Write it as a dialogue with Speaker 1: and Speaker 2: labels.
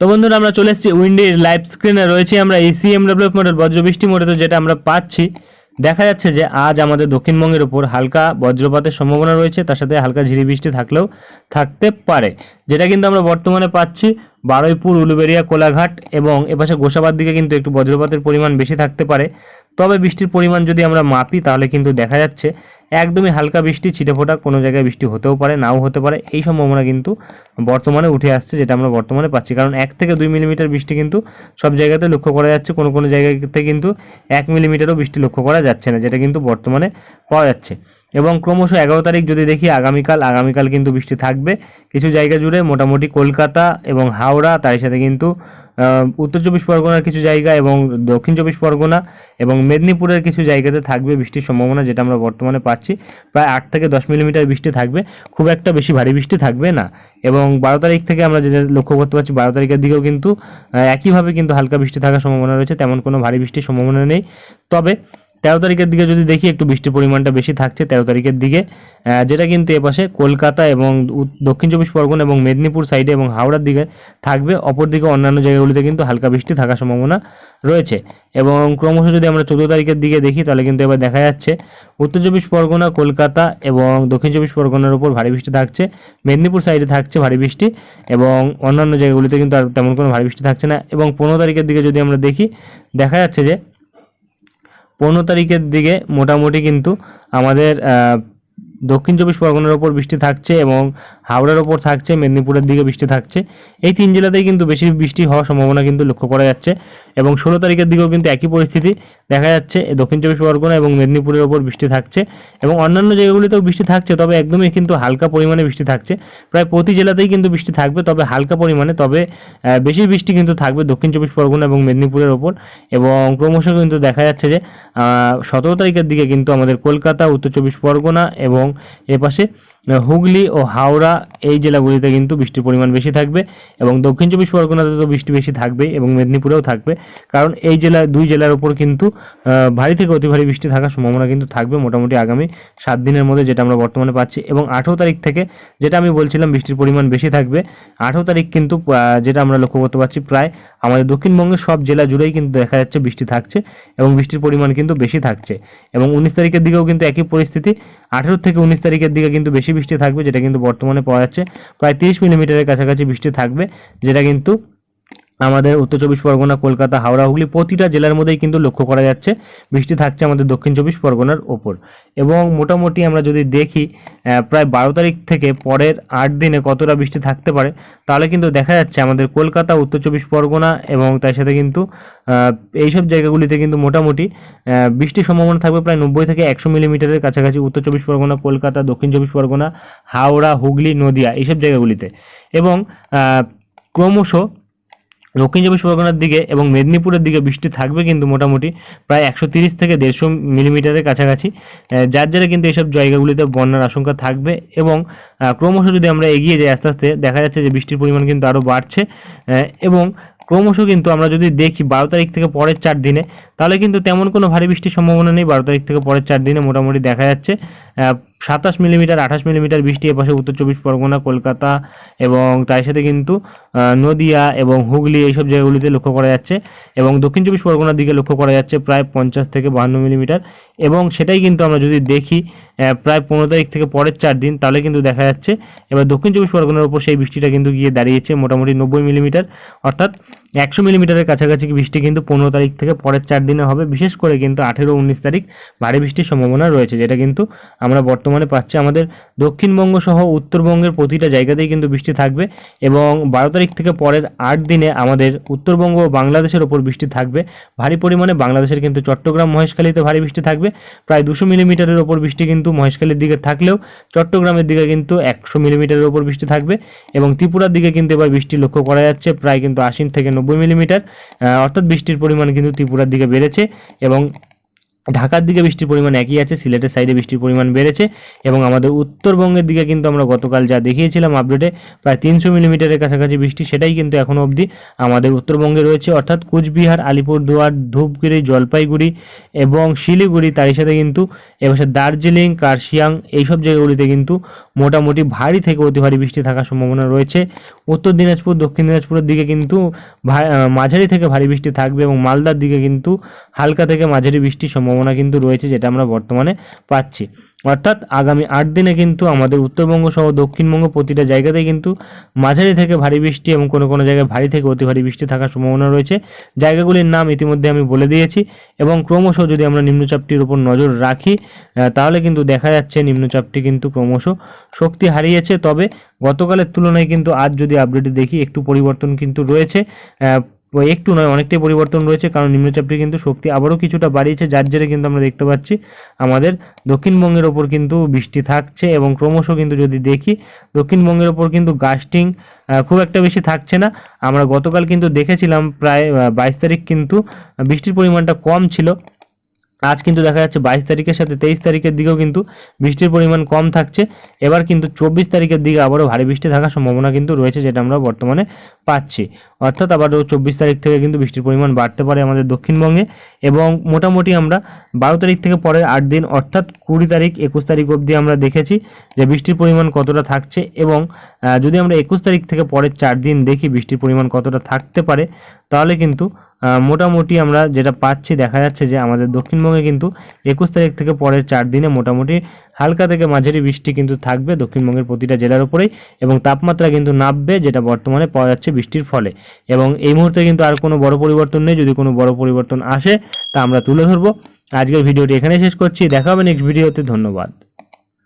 Speaker 1: তো বন্ধুরা, আমরা চলে এসেছি উইন্ডির লাইভ স্ক্রিনে। রয়েছে আমরা এই সিএম ডেভেলপ মডেল বজ্রবৃষ্টি মডেল যেটা আমরা পাচ্ছি। দেখা যাচ্ছে যে আজ আমাদের দক্ষিণবঙ্গের উপর হালকা বজ্রপাতের সম্ভাবনা রয়েছে, তার সাথে হালকা ঝিরি বৃষ্টি থাকলেও থাকতে পারে। যেটা কিন্তু আমরা বর্তমানে পাচ্ছি বারুইপুর উলুবেড়িয়া কোলাঘাট এবং এপাশে গোসাবার দিকে কিন্তু একটু বজ্রপাতের পরিমাণ বেশি থাকতে পারে। তবে বৃষ্টির পরিমাণ যদি আমরা মাপি, তাহলে কিন্তু দেখা যাচ্ছে একদমই হালকা বৃষ্টি ছিটেফোঁটা কোনো জায়গায় বৃষ্টি হতেও পারে, নাও হতে পারে। এই সম্ভাবনা কিন্তু বর্তমানে উঠে আসছে, যেটা আমরা বর্তমানে পাচ্ছি। কারণ এক থেকে দুই মিলিমিটার বৃষ্টি কিন্তু সব জায়গাতে লক্ষ্য করা যাচ্ছে, কোনো কোনো জায়গাতে কিন্তু এক মিলিমিটারও বৃষ্টি লক্ষ্য করা যাচ্ছে না, যেটা কিন্তু বর্তমানে পাওয়া যাচ্ছে। এবং ক্রমশ এগারো তারিখ যদি দেখি, আগামীকাল আগামীকাল কিন্তু বৃষ্টি থাকবে। কিছু জায়গা জুড়ে মোটামুটি কলকাতা এবং হাওড়া তার সাথে কিন্তু উত্তর চব্বিশ পরগনার কিছু জায়গা এবং দক্ষিণ চব্বিশ পরগনা এবং মেদিনীপুরের কিছু জায়গাতে থাকবে বৃষ্টির সম্ভাবনা যেটা আমরা বর্তমানে পাচ্ছি। প্রায় আট থেকে দশ মিলিমিটার বৃষ্টি থাকবে। খুব একটা বেশি ভারী বৃষ্টি থাকবে না। এবং বারো তারিখ থেকে আমরা যেটা লক্ষ্য করতে পারছি, বারো তারিখের দিকেও কিন্তু একইভাবে কিন্তু হালকা বৃষ্টি থাকার সম্ভাবনা রয়েছে। তেমন কোনো ভারী বৃষ্টির সম্ভাবনা নেই। তবে তেরো তারিখের দিকে যদি দেখি, একটু বৃষ্টির পরিমাণটা বেশি থাকছে তেরো তারিখের দিকে। যেটা কিন্তু এপাশে কলকাতা এবং দক্ষিণ চব্বিশ পরগনা এবং মেদিনীপুর সাইডে এবং হাওড়ার দিকে থাকবে। অপরদিকে অন্যান্য জায়গাগুলিতে কিন্তু হালকা বৃষ্টি থাকার সম্ভাবনা রয়েছে। এবং ক্রমশ যদি আমরা চোদ্দ তারিখের দিকে দেখি, তাহলে কিন্তু এবার দেখা যাচ্ছে, উত্তর চব্বিশ পরগনা, কলকাতা এবং দক্ষিণ চব্বিশ পরগনার উপর ভারী বৃষ্টি থাকছে, মেদিনীপুর সাইডে থাকছে ভারী বৃষ্টি এবং অন্যান্য জায়গাগুলিতে কিন্তু আর তেমন কোনো ভারী বৃষ্টি থাকছে না। এবং পনেরো তারিখের দিকে যদি আমরা দেখি, দেখা যাচ্ছে যে পনেরো তারিখের দিকে মোটামুটি কিন্তু আমাদের দক্ষিণ চব্বিশ পরগনার ওপর বৃষ্টি থাকছে এবং হাওড়ার ওপর থাকছে, মেদিনীপুরের দিকে বৃষ্টি থাকছে। এই তিন জেলাতেই কিন্তু বেশি বৃষ্টি হওয়ার সম্ভাবনা কিন্তু লক্ষ্য করা যাচ্ছে এবং ষোলো তারিখের দিকেও কিন্তু একই পরিস্থিতি দেখা যাচ্ছে। দক্ষিণ চব্বিশ পরগনা এবং মেদিনীপুরের ওপর বৃষ্টি থাকছে এবং অন্যান্য জায়গাগুলিতেও বৃষ্টি থাকছে, তবে একদমই কিন্তু হালকা পরিমাণে বৃষ্টি থাকছে। প্রায় প্রতি জেলাতেই কিন্তু বৃষ্টি থাকবে, তবে হালকা পরিমাণে, তবে বেশি বৃষ্টি কিন্তু থাকবে দক্ষিণ চব্বিশ পরগনা এবং মেদিনীপুরের ওপর এবং ক্রমশ কিন্তু দেখা যাচ্ছে যে সতেরো তারিখের দিকে কিন্তু আমাদের কলকাতা, উত্তর চব্বিশ পরগনা এবং এপাশে হুগলি ও হাওড়া এই জেলাগুলিতে কিন্তু বৃষ্টির পরিমাণ বেশি থাকবে এবং দক্ষিণ চব্বিশ পরগনাতে তো বৃষ্টি বেশি থাকবেই এবং মেদিনীপুরেও থাকবে। কারণ এই জেলা, দুই জেলার উপর কিন্তু ভারী থেকে অতি ভারী বৃষ্টি থাকার সম্ভাবনা কিন্তু থাকবে মোটামুটি আগামী সাত দিনের মধ্যে যেটা আমরা বর্তমানে পাচ্ছি এবং আঠেরো তারিখ থেকে যেটা আমি বলছিলাম বৃষ্টির পরিমাণ বেশি থাকবে, আঠেরো তারিখ কিন্তু যেটা আমরা লক্ষ্য করতে পারছি প্রায় আমাদের দক্ষিণবঙ্গের সব জেলা জুড়েই কিন্তু দেখা যাচ্ছে বৃষ্টি থাকছে এবং বৃষ্টির পরিমাণ কিন্তু বেশি থাকছে। এবং উনিশ তারিখের দিকেও কিন্তু একই পরিস্থিতি। আঠেরো থেকে উনিশ তারিখের দিকে কিন্তু বেশি বৃষ্টি থাকবে, যেটা কিন্তু বর্তমানে পাওয়া যাচ্ছে। প্রায় তিরিশ মিলিমিটারের কাছাকাছি বৃষ্টি থাকবে, যেটা কিন্তু আমাদের উত্তর চব্বিশ পরগনা, কলকাতা, হাওড়া, হুগলি প্রতিটা জেলার মধ্যেই কিন্তু লক্ষ্য করা যাচ্ছে। বৃষ্টি থাকছে আমাদের দক্ষিণ চব্বিশ পরগনার ওপর। এবং মোটামুটি আমরা যদি দেখি প্রায় বারো তারিখ থেকে পরের আট দিনে কতটা বৃষ্টি থাকতে পারে, তাহলে কিন্তু দেখা যাচ্ছে আমাদের কলকাতা, উত্তর চব্বিশ পরগনা এবং তার সাথে কিন্তু এইসব জায়গাগুলিতে কিন্তু মোটামুটি বৃষ্টির সম্ভাবনা থাকবে প্রায় নব্বই থেকে একশো মিলিমিটারের কাছাকাছি উত্তর চব্বিশ পরগনা, কলকাতা, দক্ষিণ চব্বিশ পরগনা, হাওড়া, হুগলি, নদিয়া এইসব জায়গাগুলিতে। এবং ক্রমশ দক্ষিণ চব্বিশ পরগনার দিকে এবং মেদিনীপুরের দিকে বৃষ্টি থাকবে কিন্তু মোটামুটি প্রায় একশো তিরিশ থেকে দেড়শো মিলিমিটারের কাছাকাছি যার জেরে কিন্তু এইসব জায়গাগুলিতে বন্যার আশঙ্কা থাকবে এবং ক্রমশ যদি আমরা এগিয়ে যাই আস্তে আস্তে দেখা যাচ্ছে যে বৃষ্টির পরিমাণ কিন্তু আরও বাড়ছে এবং ক্রমশ কিন্তু আমরা যদি দেখি বারো তারিখ থেকে পরের চার দিনে, তাহলে কিন্তু তেমন কোনো ভারী বৃষ্টির সম্ভাবনা নেই। বারো তারিখ থেকে পরের চার দিনে মোটামুটি দেখা যাচ্ছে সাতাশ মিলিমিটার, আঠাশ মিলিমিটার বৃষ্টি এপাশে উত্তর চব্বিশ পরগনা, কলকাতা এবং তার সাথে কিন্তু নদিয়া এবং হুগলি এইসব জায়গাগুলিতে লক্ষ্য করা যাচ্ছে এবং দক্ষিণ চব্বিশ পরগনার দিকে লক্ষ্য করা যাচ্ছে প্রায় পঞ্চাশ থেকে বাহান্ন মিলিমিটার। এবং সেটাই কিন্তু আমরা যদি দেখি প্রায় পনেরো তারিখ থেকে পরের চার দিন, তাহলে কিন্তু দেখা যাচ্ছে, এবার দক্ষিণ চব্বিশ পরগনার উপর সেই বৃষ্টিটা কিন্তু গিয়ে দাঁড়িয়েছে মোটামুটি নব্বই মিলিমিটার, অর্থাৎ একশো মিলিমিটারের কাছাকাছি বৃষ্টি কিন্তু পনেরো তারিখ থেকে পরের চার দিনে হবে? বিশেষ করে কিন্তু আঠেরো, উনিশ তারিখ ভারী বৃষ্টির সম্ভাবনা রয়েছে, যেটা কিন্তু আমরা বর্তমানে পাচ্ছি আমাদের দক্ষিণবঙ্গ সহ উত্তরবঙ্গের প্রতিটা জায়গাতেই কিন্তু বৃষ্টি থাকবে এবং বারো তারিখ থেকে পরের আট দিনে আমাদের উত্তরবঙ্গ ও বাংলাদেশের ওপর বৃষ্টি থাকবে। ভারী পরিমাণে বাংলাদেশের কিন্তু চট্টগ্রাম, মহেশখালীতে ভারী বৃষ্টি থাকবে। প্রায় দুশো মিলিমিটারের ওপর বৃষ্টি কিন্তু মহেশখালীর দিকে থাকলেও চট্টগ্রামের দিকে কিন্তু একশো মিলিমিটারের ওপর বৃষ্টি থাকবে এবং ত্রিপুরার দিকে কিন্তু এবার বৃষ্টি লক্ষ্য করা যাচ্ছে। প্রায় কিন্তু আশি থেকে নব্বই মিলিমিটার অর্থাৎ বৃষ্টির পরিমাণ কিন্তু ত্রিপুরার দিকে বেড়েছে এবং ঢাকার দিকে বৃষ্টির পরিমাণ একই আছে, সিলেটের সাইডে বৃষ্টির পরিমাণ বেড়েছে এবং আমাদের উত্তরবঙ্গের দিকে কিন্তু আমরা গতকাল যা দেখিয়েছিলাম আপডেটে প্রায় তিনশো মিলিমিটারের কাছাকাছি বৃষ্টি, সেটাই কিন্তু এখনও অবধি আমাদের উত্তরবঙ্গে রয়েছে। অর্থাৎ কুচবিহার, আলিপুরদুয়ার, ধূপগুড়ি, জলপাইগুড়ি এবং শিলিগুড়ি, তারই সাথে কিন্তু এবছর দার্জিলিং, কার্শিয়াং, এইসব জায়গাগুলিতে কিন্তু মোটামুটি ভারী থেকে অতি ভারী বৃষ্টি থাকার সম্ভাবনা রয়েছে। উত্তর দিনাজপুর, দক্ষিণ দিনাজপুরের দিকে কিন্তু মাঝারি থেকে ভারী বৃষ্টি থাকবে এবং মালদার দিকে কিন্তু হালকা থেকে মাঝারি বৃষ্টির সম্ভাবনা কিন্তু রয়েছে, যেটা আমরা বর্তমানে পাচ্ছি। অর্থাৎ আগামী আট দিনে কিন্তু আমাদের উত্তরবঙ্গ সহ দক্ষিণবঙ্গ প্রতিটা জায়গাতেই কিন্তু মাঝারি থেকে ভারী বৃষ্টি এবং কোনো কোনো জায়গায় ভারী থেকে অতি ভারী বৃষ্টি থাকার সম্ভাবনা রয়েছে। জায়গাগুলির নাম ইতিমধ্যে আমি বলে দিয়েছি এবং ক্রমশ যদি আমরা নিম্নচাপটির উপর নজর রাখি তাহলে কিন্তু দেখা যাচ্ছে নিম্নচাপটি কিন্তু ক্রমশ শক্তি হারিয়েছে। তবে গতকালের তুলনায় কিন্তু আজ যদি আপডেটে দেখি, একটু পরিবর্তন কিন্তু রয়েছে। একটু নয়, অনেকটাই পরিবর্তন রয়েছে, কারণ নিম্নচাপটি কিন্তু শক্তি আবারও কিছুটা বাড়িয়েছে, যার জেরে কিন্তু আমরা দেখতে পাচ্ছি আমাদের দক্ষিণবঙ্গের ওপর কিন্তু বৃষ্টি থাকছে এবং ক্রমশ কিন্তু যদি দেখি দক্ষিণবঙ্গের ওপর কিন্তু গাস্টিং খুব একটা বেশি থাকছে না। আমরা গতকাল কিন্তু দেখেছিলাম প্রায় বাইশ তারিখ কিন্তু বৃষ্টির পরিমাণটা কম ছিল। আজ কিন্তু দেখা যাচ্ছে বাইশ তারিখের সাথে তেইশ তারিখের দিকেও কিন্তু বৃষ্টির পরিমাণ কম থাকছে। এবার কিন্তু চব্বিশ তারিখের দিকে আবারও ভারী বৃষ্টি থাকার সম্ভাবনা কিন্তু রয়েছে, যেটা আমরা বর্তমানে পাচ্ছি। অর্থাৎ আবারও চব্বিশ তারিখ থেকে কিন্তু বৃষ্টির পরিমাণ বাড়তে পারে আমাদের দক্ষিণবঙ্গে এবং মোটামুটি আমরা বারো তারিখ থেকে পরের আট দিন, অর্থাৎ কুড়ি তারিখ, একুশ তারিখ অবধি আমরা দেখেছি যে বৃষ্টির পরিমাণ কতটা থাকছে এবং যদি আমরা একুশ তারিখ থেকে পরের চার দিন দেখি বৃষ্টির পরিমাণ কতটা থাকতে পারে, তাহলে কিন্তু মোটামুটি আমরা যেটা পাচ্ছি, দেখা যাচ্ছে যে আমাদের দক্ষিণবঙ্গে কিন্তু একুশ তারিখ থেকে পরের চার দিনে মোটামুটি হালকা থেকে মাঝারি বৃষ্টি কিন্তু থাকবে দক্ষিণবঙ্গের প্রতিটা জেলার উপরেই এবং তাপমাত্রা কিন্তু নামবে যেটা বর্তমানে পাওয়া যাচ্ছে বৃষ্টির ফলে। এবং এই মুহূর্তে কিন্তু আর কোনো বড় পরিবর্তন নেই, যদি কোনো বড় পরিবর্তন আসে তা আমরা তুলে ধরবো। আজকের ভিডিওটি এখানে শেষ করছি, দেখা হবে নেক্সট ভিডিওতে ধন্যবাদ।